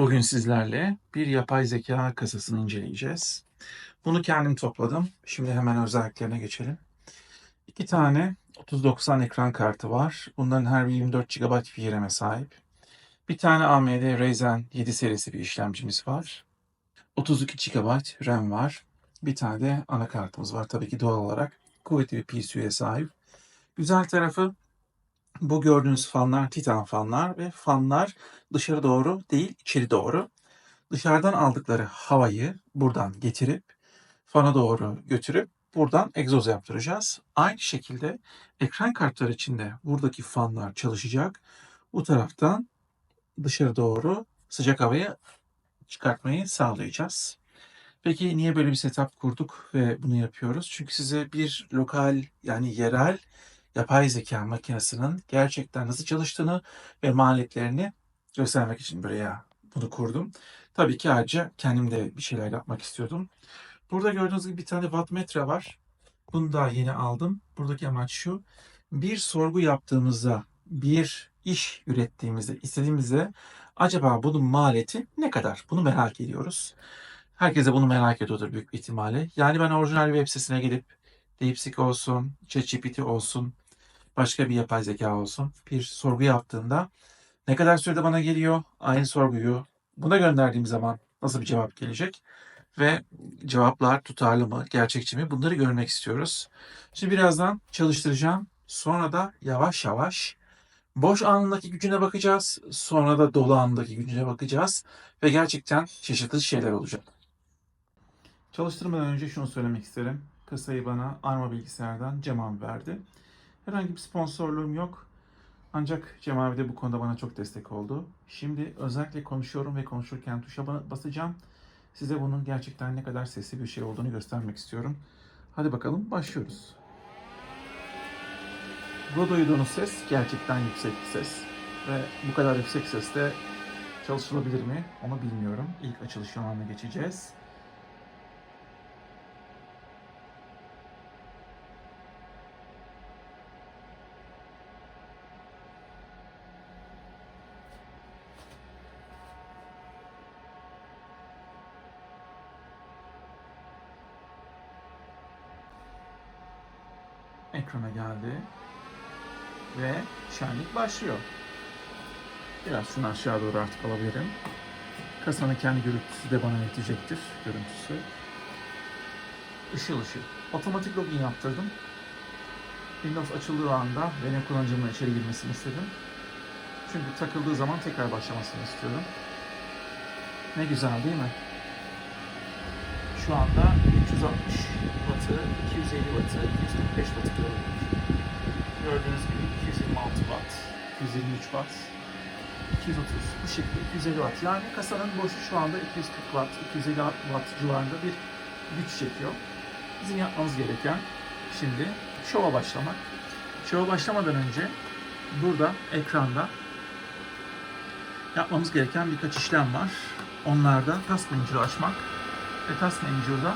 Bugün sizlerle bir yapay zeka kasasını inceleyeceğiz. Bunu kendim topladım. Şimdi hemen özelliklerine geçelim. İki tane 3090 ekran kartı var. Bunların her biri 24 GB VRAM'e sahip. Bir tane AMD Ryzen 7 serisi bir işlemcimiz var. 32 GB RAM var. Bir tane de anakartımız var. Tabii ki doğal olarak kuvvetli bir PCU'ya sahip. Güzel tarafı bu gördüğünüz fanlar titan fanlar ve fanlar dışarı doğru değil içeri doğru. Dışarıdan aldıkları havayı buradan getirip fana doğru götürüp buradan egzoz yaptıracağız. Aynı şekilde ekran kartları içinde buradaki fanlar çalışacak. Bu taraftan dışarı doğru sıcak havayı çıkartmayı sağlayacağız. Peki niye böyle bir setup kurduk ve bunu yapıyoruz? Çünkü size bir lokal yani yerel yapay zeka makinesinin gerçekten nasıl çalıştığını ve maliyetlerini göstermek için buraya bunu kurdum. Tabii ki ayrıca kendim de bir şeyler yapmak istiyordum. Burada gördüğünüz gibi bir tane wattmetre var. Bunu da yeni aldım. Buradaki amaç şu. Bir sorgu yaptığımızda, bir iş ürettiğimizde, istediğimizde acaba bunun maliyeti ne kadar? Bunu merak ediyoruz. Herkes de bunu merak ediyordur büyük ihtimalle. Yani ben orijinal web sitesine gidip DeepSeek olsun, ChatGPT olsun, başka bir yapay zeka olsun bir sorgu yaptığımda ne kadar sürede bana geliyor? Aynı sorguyu buna gönderdiğim zaman nasıl bir cevap gelecek? Ve cevaplar tutarlı mı, gerçekçi mi? Bunları görmek istiyoruz. Şimdi birazdan çalıştıracağım. Sonra da yavaş yavaş boş anındaki gücüne bakacağız. Sonra da dolu anındaki gücüne bakacağız. Ve gerçekten şaşırtıcı şeyler olacak. Çalıştırmadan önce şunu söylemek isterim. Kasayı bana Arma bilgisayardan Cem abi verdi. Herhangi bir sponsorluğum yok. Ancak Cem abi de bu konuda bana çok destek oldu. Şimdi özellikle konuşuyorum ve konuşurken tuşa ba- basacağım. Size bunun gerçekten ne kadar sesli bir şey olduğunu göstermek istiyorum. Hadi bakalım başlıyoruz. Bu duyduğunuz ses gerçekten yüksek bir ses. Ve bu kadar yüksek sesle çalışılabilir mi onu bilmiyorum. İlk açılış anına geçeceğiz. Ekrana geldi. Ve şenlik başlıyor. Biraz şunu aşağı doğru artık alabilirim. Kasanın kendi görüntüsü de bana yetecektir. Görüntüsü. Işıl ışıl. Otomatik login yaptırdım. Windows açıldığı anda benim kullanıcımın içeri girmesini istedim. Çünkü takıldığı zaman tekrar başlamasını istiyorum. Ne güzel değil mi? Şu anda 360 wattı, 250 wattı, 245 wattı görüyoruz. Gördüğünüz gibi 226 watt, 223 watt, 230 bu şekilde 250 watt. Yani kasanın boşu şu anda 240 watt, 250 watt civarında bir güç çekiyor. Bizim yapmamız gereken şimdi şova başlamak. Şova başlamadan önce burada ekranda yapmamız gereken birkaç işlem var. Onlarda task manager'ı açmak ve Task Manager'da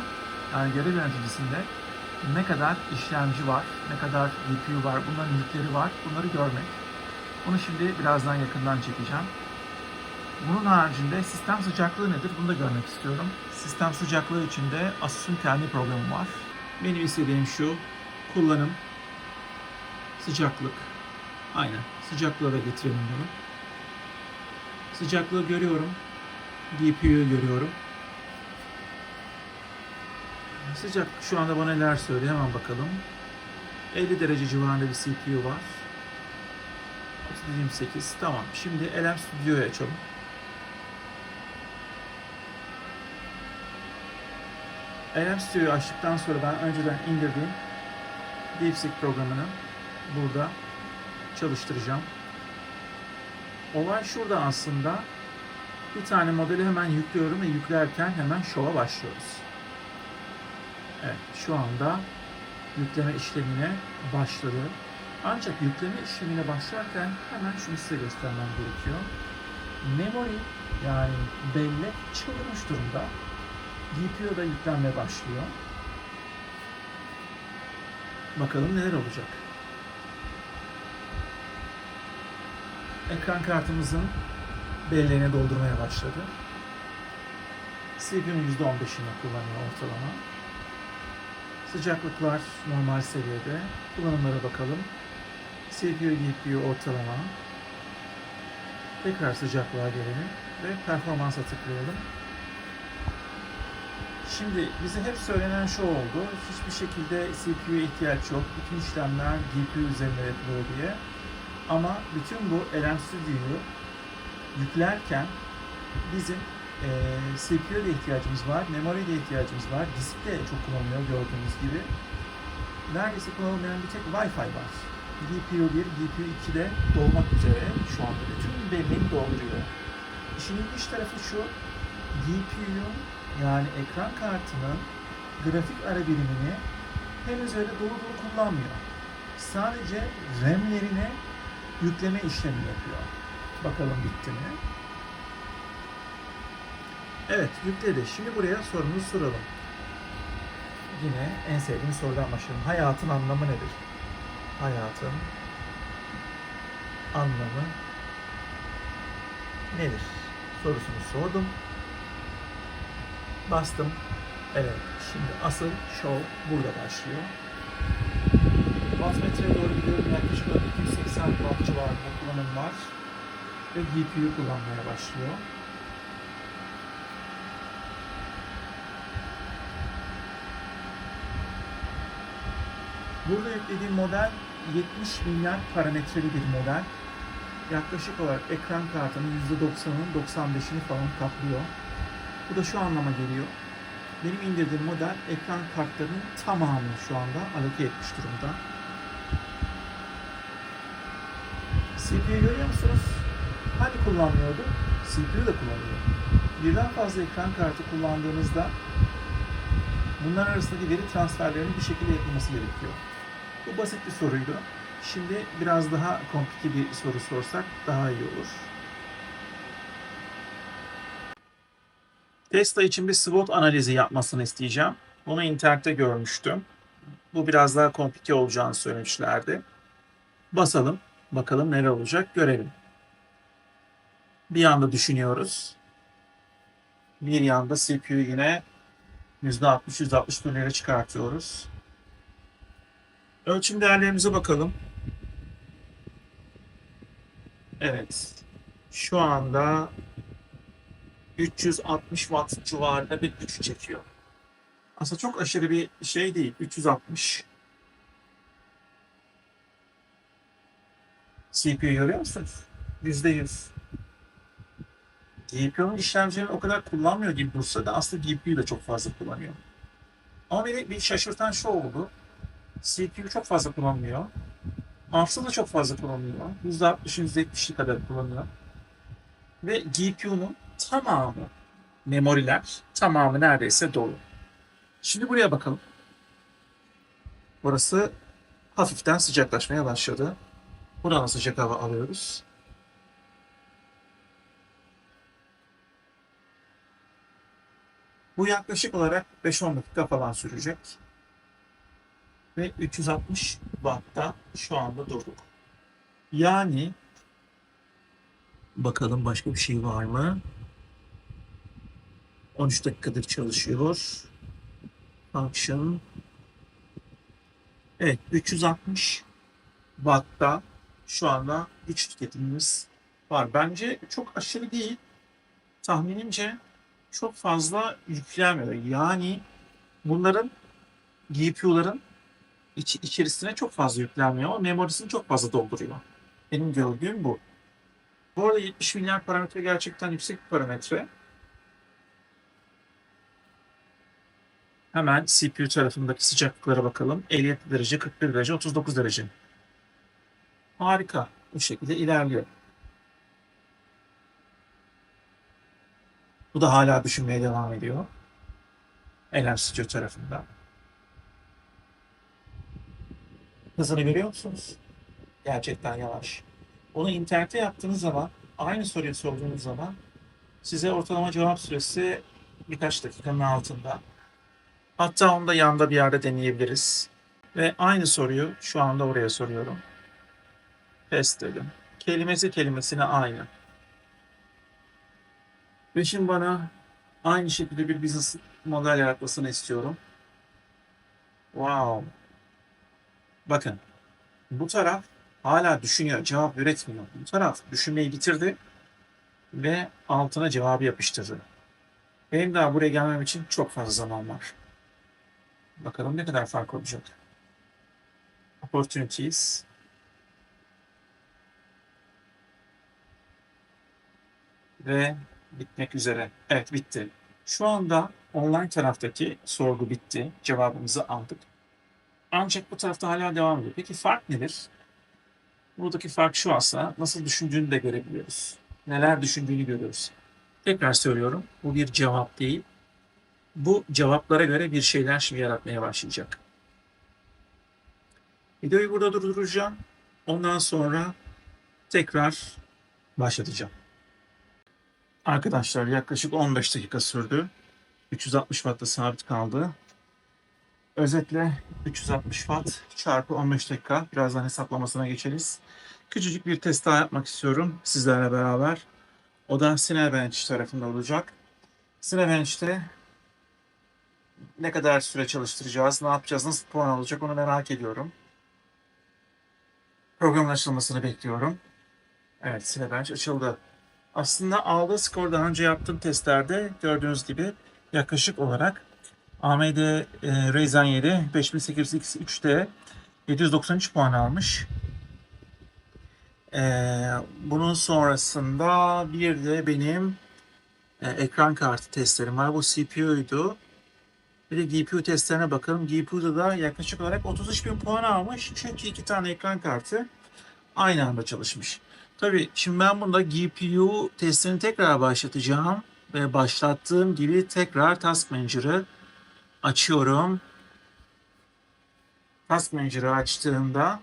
yani görev yöneticisinde ne kadar işlemci var, ne kadar GPU var, bunların yükleri var, bunları görmek. Bunu şimdi birazdan yakından çekeceğim. Bunun haricinde sistem sıcaklığı nedir? Bunu da görmek istiyorum. Sistem sıcaklığı için de Asus'un kendi programı var. Benim istediğim şu, kullanım, sıcaklık. Aynen, sıcaklığı da getirelim bunu. Sıcaklığı görüyorum. GPU'yu görüyorum. Sıcak şu anda bana neler söylüyor hemen bakalım. 50 derece civarında bir CPU var. 28 tamam. Şimdi LM Studio'yu açalım. LM Studio'yu açtıktan sonra ben önceden indirdiğim DeepSeek programını burada çalıştıracağım. Olay şurada aslında. Bir tane modeli hemen yüklüyorum ve yüklerken hemen şova başlıyoruz. Evet, şu anda yükleme işlemine başladı. Ancak yükleme işlemine başlarken hemen şunu size göstermem gerekiyor. Memory yani bellek çıldırmış durumda. GPU da yüklenmeye başlıyor. Bakalım neler olacak. Ekran kartımızın belleğine doldurmaya başladı. CPU'nun %15'ini kullanıyor ortalama. Sıcaklıklar normal seviyede. Kullanımlara bakalım. CPU, GPU ortalama. Tekrar sıcaklığa gelelim ve performansa tıklayalım. Şimdi bize hep söylenen şu oldu. Hiçbir şekilde CPU'ya ihtiyaç yok. Bütün işlemler GPU üzerinde yapılıyor diye. Ama bütün bu LM Studio'yu yüklerken bizim e, CPU'ya da ihtiyacımız var, memory'ye de ihtiyacımız var. Disk de çok kullanılıyor gördüğünüz gibi. Neredeyse kullanılmayan bir tek Wi-Fi var. GPU 1, GPU 2 de dolmak üzere şu anda bütün belleğini dolduruyor. İşin ilginç tarafı şu, GPU yani ekran kartının grafik ara birimini henüz öyle dolu dolu kullanmıyor. Sadece RAM'lerine yükleme işlemi yapıyor. Bakalım bitti mi? Evet yükledi. Şimdi buraya sorumuzu soralım. Yine en sevdiğim sorudan başlayalım. Hayatın anlamı nedir? Hayatın anlamı nedir? Sorusunu sordum. Bastım. Evet. Şimdi asıl show burada başlıyor. Wattmetreye doğru gidiyorum. Yaklaşık olarak 280 watt civarında kullanım var. Ve GPU kullanmaya başlıyor. Burada yüklediğim model 70 milyar parametreli bir model. Yaklaşık olarak ekran kartının %90'ının 95'ini falan kaplıyor. Bu da şu anlama geliyor. Benim indirdiğim model ekran kartlarının tamamını şu anda aloke etmiş durumda. CPU görüyor musunuz? Hani kullanmıyordu? CPU da kullanıyor. Birden fazla ekran kartı kullandığınızda bunlar arasındaki veri transferlerinin bir şekilde yapılması gerekiyor. Bu basit bir soruydu. Şimdi biraz daha komplike bir soru sorsak daha iyi olur. Tesla için bir SWOT analizi yapmasını isteyeceğim. Bunu internette görmüştüm. Bu biraz daha komplike olacağını söylemişlerdi. Basalım. Bakalım neler olacak görelim. Bir yanda düşünüyoruz. Bir yanda CPU yine %60-160 dolara çıkartıyoruz. Ölçüm değerlerimize bakalım. Evet. Şu anda 360 watt civarında bir güç çekiyor. Aslında çok aşırı bir şey değil. 360. CPU görüyor musunuz? %100. GPU'nun işlemcilerini o kadar kullanmıyor gibi dursa da aslında GPU da çok fazla kullanıyor. Ama beni bir şaşırtan şu oldu. CPU çok fazla kullanmıyor. Hafıza da çok fazla kullanılıyor. %60'ın %70'li kadar kullanıyor. Ve GPU'nun tamamı memoriler tamamı neredeyse dolu. Şimdi buraya bakalım. Burası hafiften sıcaklaşmaya başladı. Buradan sıcak hava alıyoruz. Bu yaklaşık olarak 5-10 dakika falan sürecek. Ve 360 Watt'ta şu anda durduk. Yani bakalım başka bir şey var mı? 13 dakikadır çalışıyor. Function. Evet 360 Watt'ta şu anda güç tüketimimiz var. Bence çok aşırı değil. Tahminimce çok fazla yüklenmiyor. Yani bunların GPU'ların iç, içerisine çok fazla yüklenmiyor. Memorisini çok fazla dolduruyor. Benim gördüğüm bu. Bu arada 70 milyar parametre gerçekten yüksek bir parametre. Hemen CPU tarafındaki sıcaklıklara bakalım. 57 derece, 41 derece, 39 derece. Harika. Bu şekilde ilerliyor. Bu da hala düşünmeye devam ediyor. Studio tarafında. Hızını görüyor musunuz? Gerçekten yavaş. Onu internete yaptığınız zaman, aynı soruyu sorduğunuz zaman size ortalama cevap süresi birkaç dakikanın altında. Hatta onu da yanda bir yerde deneyebiliriz. Ve aynı soruyu şu anda oraya soruyorum. Test dedim. Kelimesi kelimesine aynı. Ve şimdi bana aynı şekilde bir business model yaratmasını istiyorum. Wow. Bakın. Bu taraf hala düşünüyor, cevap üretmiyor. Bu taraf düşünmeyi bitirdi ve altına cevabı yapıştırdı. Benim daha buraya gelmem için çok fazla zaman var. Bakalım ne kadar fark olacak. Opportunities. Ve bitmek üzere. Evet bitti. Şu anda online taraftaki sorgu bitti. Cevabımızı aldık. Ancak bu tarafta hala devam ediyor. Peki fark nedir? Buradaki fark şu aslında. Nasıl düşündüğünü de görebiliyoruz. Neler düşündüğünü görüyoruz. Tekrar söylüyorum. Bu bir cevap değil. Bu cevaplara göre bir şeyler şimdi yaratmaya başlayacak. Videoyu burada durduracağım. Ondan sonra tekrar başlatacağım. Arkadaşlar yaklaşık 15 dakika sürdü. 360 Watt'ta sabit kaldı. Özetle 360 Watt çarpı 15 dakika. Birazdan hesaplamasına geçeriz. Küçücük bir test daha yapmak istiyorum sizlerle beraber. O da Cinebench tarafında olacak. Cinebench'te ne kadar süre çalıştıracağız, ne yapacağız, nasıl puan alacak onu merak ediyorum. Programın açılmasını bekliyorum. Evet, Cinebench açıldı. Aslında aldığı skor daha önce yaptığım testlerde gördüğünüz gibi yaklaşık olarak AMD e, Ryzen 7 5800X3'te 793 puan almış. E, bunun sonrasında bir de benim e, ekran kartı testlerim var. Bu CPU'ydu. Bir de GPU testlerine bakalım. GPU'da da yaklaşık olarak 33 bin puan almış. Çünkü iki tane ekran kartı aynı anda çalışmış. Tabii şimdi ben bunda GPU testlerini tekrar başlatacağım. Ve başlattığım gibi tekrar Task Manager'ı açıyorum. Task Manager'ı açtığımda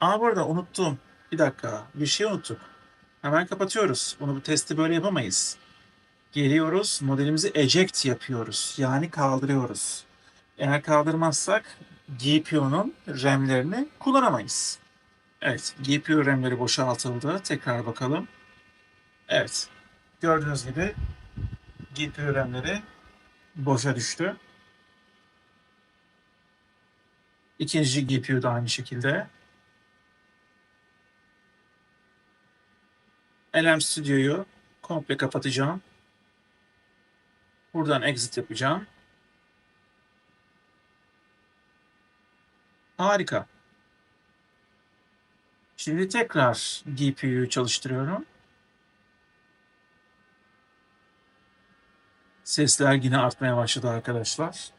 Aa bu unuttum. Bir dakika. Bir şey unuttuk. Hemen kapatıyoruz. Bunu bu testi böyle yapamayız. Geliyoruz. Modelimizi eject yapıyoruz. Yani kaldırıyoruz. Eğer kaldırmazsak GPU'nun RAM'lerini kullanamayız. Evet. GPU RAM'leri boşaltıldı. Tekrar bakalım. Evet. Gördüğünüz gibi GPU RAM'leri boşa düştü. İkinci GPU da aynı şekilde. LM Studio'yu komple kapatacağım. Buradan exit yapacağım. Harika. Şimdi tekrar GPU'yu çalıştırıyorum. Sesler yine artmaya başladı arkadaşlar.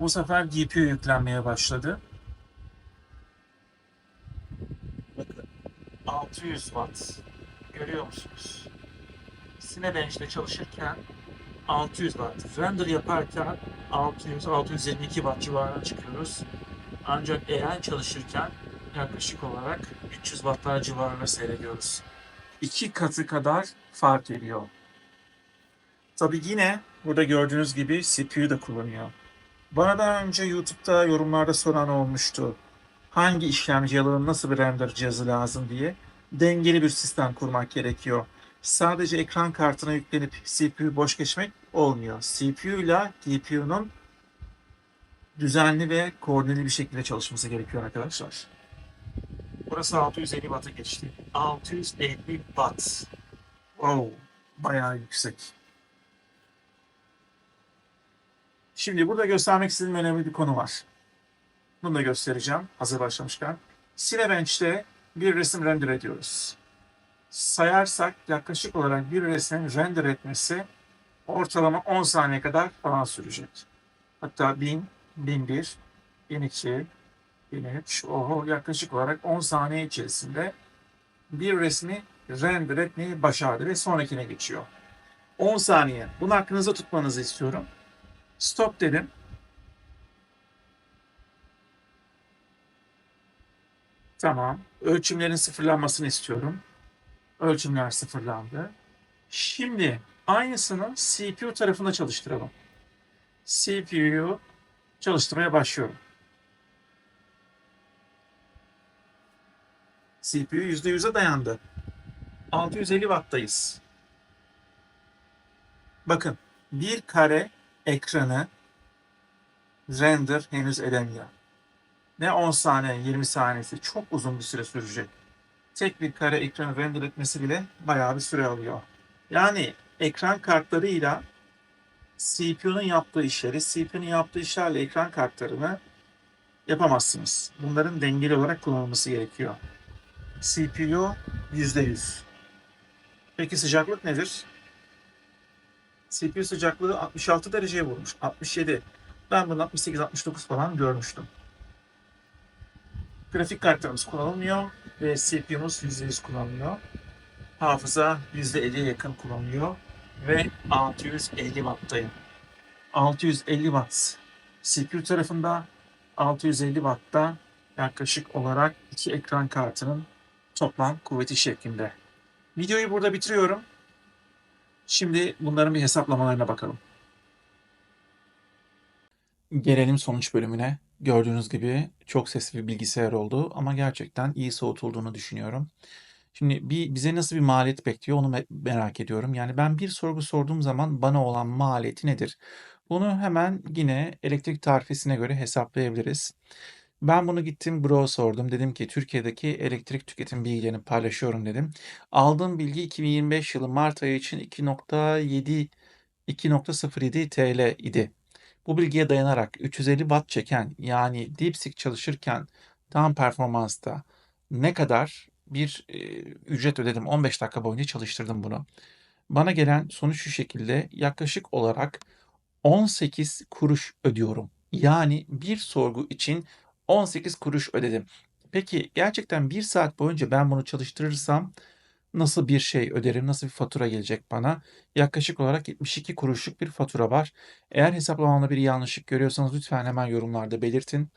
Bu sefer GPU yüklenmeye başladı. Bakın 600 watt görüyor musunuz? Cinebench'te çalışırken 600 watt. Render yaparken 600-622 watt civarına çıkıyoruz. Ancak AI çalışırken yaklaşık olarak 300 wattlar civarına seyrediyoruz. İki katı kadar fark ediyor. Tabi yine burada gördüğünüz gibi CPU da kullanıyor. Bana daha önce YouTube'da yorumlarda soran olmuştu. Hangi işlemci alanı nasıl bir render cihazı lazım diye. Dengeli bir sistem kurmak gerekiyor. Sadece ekran kartına yüklenip CPU boş geçmek olmuyor. CPU ile GPU'nun düzenli ve koordineli bir şekilde çalışması gerekiyor arkadaşlar. Burası 650 Watt'a geçti. 650 Watt. Wow, bayağı yüksek. Şimdi burada göstermek istediğim önemli bir konu var. Bunu da göstereceğim hazır başlamışken. Cinebench'te bir resim render ediyoruz. Sayarsak yaklaşık olarak bir resmin render etmesi ortalama 10 saniye kadar falan sürecek. Hatta 1000, 1001, 1002, 1003, oho yaklaşık olarak 10 saniye içerisinde bir resmi render etmeyi başardı ve sonrakine geçiyor. 10 saniye. Bunu aklınızda tutmanızı istiyorum. Stop dedim. Tamam. Ölçümlerin sıfırlanmasını istiyorum. Ölçümler sıfırlandı. Şimdi aynısını CPU tarafında çalıştıralım. CPU'yu çalıştırmaya başlıyorum. CPU %100'e dayandı. 650 watt'tayız. Bakın bir kare ekranı render henüz edemiyor. Ne 10 saniye 20 saniyesi çok uzun bir süre sürecek. Tek bir kare ekranı render etmesi bile bayağı bir süre alıyor. Yani ekran kartlarıyla CPU'nun yaptığı işleri, CPU'nun yaptığı işlerle ekran kartlarını yapamazsınız. Bunların dengeli olarak kullanılması gerekiyor. CPU %100. Peki sıcaklık nedir? CPU sıcaklığı 66 dereceye vurmuş. 67. Ben bunu 68-69 falan görmüştüm. Grafik kartlarımız kullanılmıyor ve CPU'muz %100 kullanılıyor. Hafıza %50'ye yakın kullanılıyor ve 650 Watt'tayım. 650 Watt CPU tarafında 650 Watt'ta yaklaşık olarak iki ekran kartının toplam kuvveti şeklinde. Videoyu burada bitiriyorum. Şimdi bunların bir hesaplamalarına bakalım. Gelelim sonuç bölümüne. Gördüğünüz gibi çok sesli bir bilgisayar oldu ama gerçekten iyi soğutulduğunu düşünüyorum. Şimdi bir, bize nasıl bir maliyet bekliyor onu me- merak ediyorum. Yani ben bir sorgu sorduğum zaman bana olan maliyeti nedir? Bunu hemen yine elektrik tarifesine göre hesaplayabiliriz. Ben bunu gittim Bro sordum. Dedim ki Türkiye'deki elektrik tüketim bilgilerini paylaşıyorum dedim. Aldığım bilgi 2025 yılı Mart ayı için 2.7 2.07 TL idi. Bu bilgiye dayanarak 350 watt çeken yani DeepSeek çalışırken tam performansta ne kadar bir e, ücret ödedim? 15 dakika boyunca çalıştırdım bunu. Bana gelen sonuç şu şekilde yaklaşık olarak 18 kuruş ödüyorum. Yani bir sorgu için 18 kuruş ödedim. Peki gerçekten bir saat boyunca ben bunu çalıştırırsam nasıl bir şey öderim, nasıl bir fatura gelecek bana? Yaklaşık olarak 72 kuruşluk bir fatura var. Eğer hesaplamamda bir yanlışlık görüyorsanız lütfen hemen yorumlarda belirtin.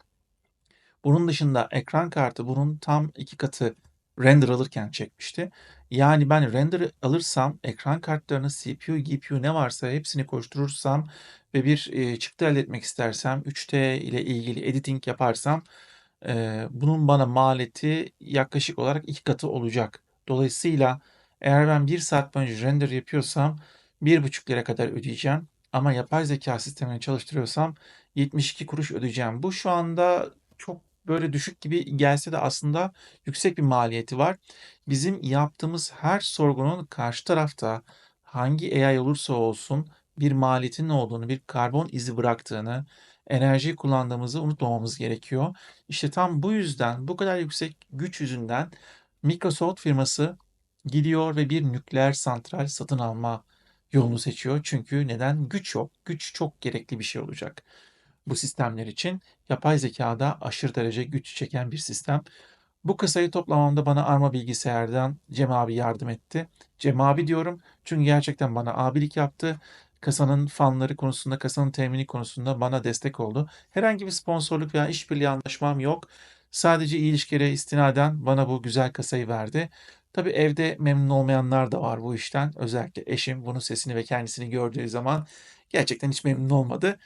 Bunun dışında ekran kartı bunun tam iki katı render alırken çekmişti. Yani ben render alırsam ekran kartlarını CPU, GPU ne varsa hepsini koşturursam ve bir çıktı elde etmek istersem 3D ile ilgili editing yaparsam bunun bana maliyeti yaklaşık olarak iki katı olacak. Dolayısıyla eğer ben bir saat boyunca render yapıyorsam bir buçuk lira kadar ödeyeceğim. Ama yapay zeka sistemini çalıştırıyorsam 72 kuruş ödeyeceğim. Bu şu anda çok böyle düşük gibi gelse de aslında yüksek bir maliyeti var. Bizim yaptığımız her sorgunun karşı tarafta hangi AI olursa olsun bir maliyetin olduğunu, bir karbon izi bıraktığını, enerjiyi kullandığımızı unutmamamız gerekiyor. İşte tam bu yüzden, bu kadar yüksek güç yüzünden Microsoft firması gidiyor ve bir nükleer santral satın alma yolunu seçiyor. Çünkü neden? Güç yok. Güç çok gerekli bir şey olacak bu sistemler için. Yapay zekada aşırı derece güç çeken bir sistem. Bu kasayı toplamamda bana Arma Bilgisayar'dan Cem abi yardım etti. Cem abi diyorum çünkü gerçekten bana abilik yaptı. Kasanın fanları konusunda, kasanın temini konusunda bana destek oldu. Herhangi bir sponsorluk veya işbirliği anlaşmam yok. Sadece iyi ilişkilere istinaden bana bu güzel kasayı verdi. Tabii evde memnun olmayanlar da var bu işten. Özellikle eşim bunun sesini ve kendisini gördüğü zaman gerçekten hiç memnun olmadı.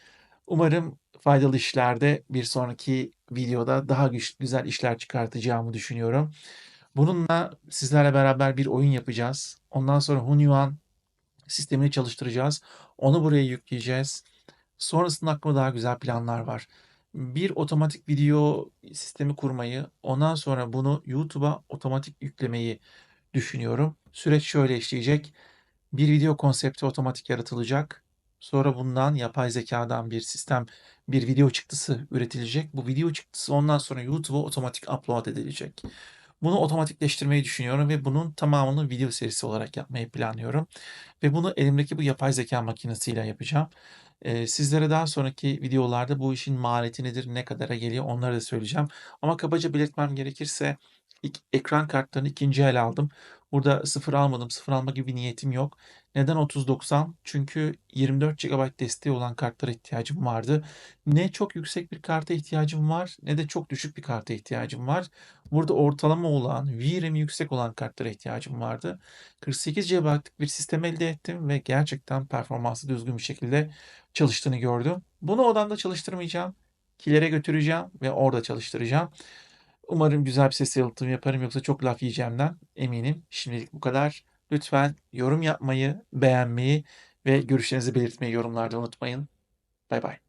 Umarım faydalı işlerde bir sonraki videoda daha güç, güzel işler çıkartacağımı düşünüyorum. Bununla sizlerle beraber bir oyun yapacağız. Ondan sonra Hunyuan sistemini çalıştıracağız. Onu buraya yükleyeceğiz. Sonrasında aklımda daha güzel planlar var. Bir otomatik video sistemi kurmayı, ondan sonra bunu YouTube'a otomatik yüklemeyi düşünüyorum. Süreç şöyle işleyecek. Bir video konsepti otomatik yaratılacak. Sonra bundan yapay zekadan bir sistem, bir video çıktısı üretilecek. Bu video çıktısı ondan sonra YouTube'a otomatik upload edilecek. Bunu otomatikleştirmeyi düşünüyorum ve bunun tamamını video serisi olarak yapmayı planlıyorum. Ve bunu elimdeki bu yapay zeka makinesiyle yapacağım. Ee, sizlere daha sonraki videolarda bu işin maliyeti nedir, ne kadara geliyor onları da söyleyeceğim. Ama kabaca belirtmem gerekirse ekran kartlarını ikinci el aldım. Burada sıfır almadım, sıfır alma gibi niyetim yok. Neden 3090? Çünkü 24 GB desteği olan kartlara ihtiyacım vardı. Ne çok yüksek bir karta ihtiyacım var ne de çok düşük bir karta ihtiyacım var. Burada ortalama olan, VRAM'i yüksek olan kartlara ihtiyacım vardı. 48 GB'lık bir sistem elde ettim ve gerçekten performansı düzgün bir şekilde çalıştığını gördüm. Bunu odamda çalıştırmayacağım. Kilere götüreceğim ve orada çalıştıracağım. Umarım güzel bir ses yalıtımı yaparım yoksa çok laf yiyeceğimden eminim. Şimdilik bu kadar. Lütfen yorum yapmayı, beğenmeyi ve görüşlerinizi belirtmeyi yorumlarda unutmayın. Bay bay.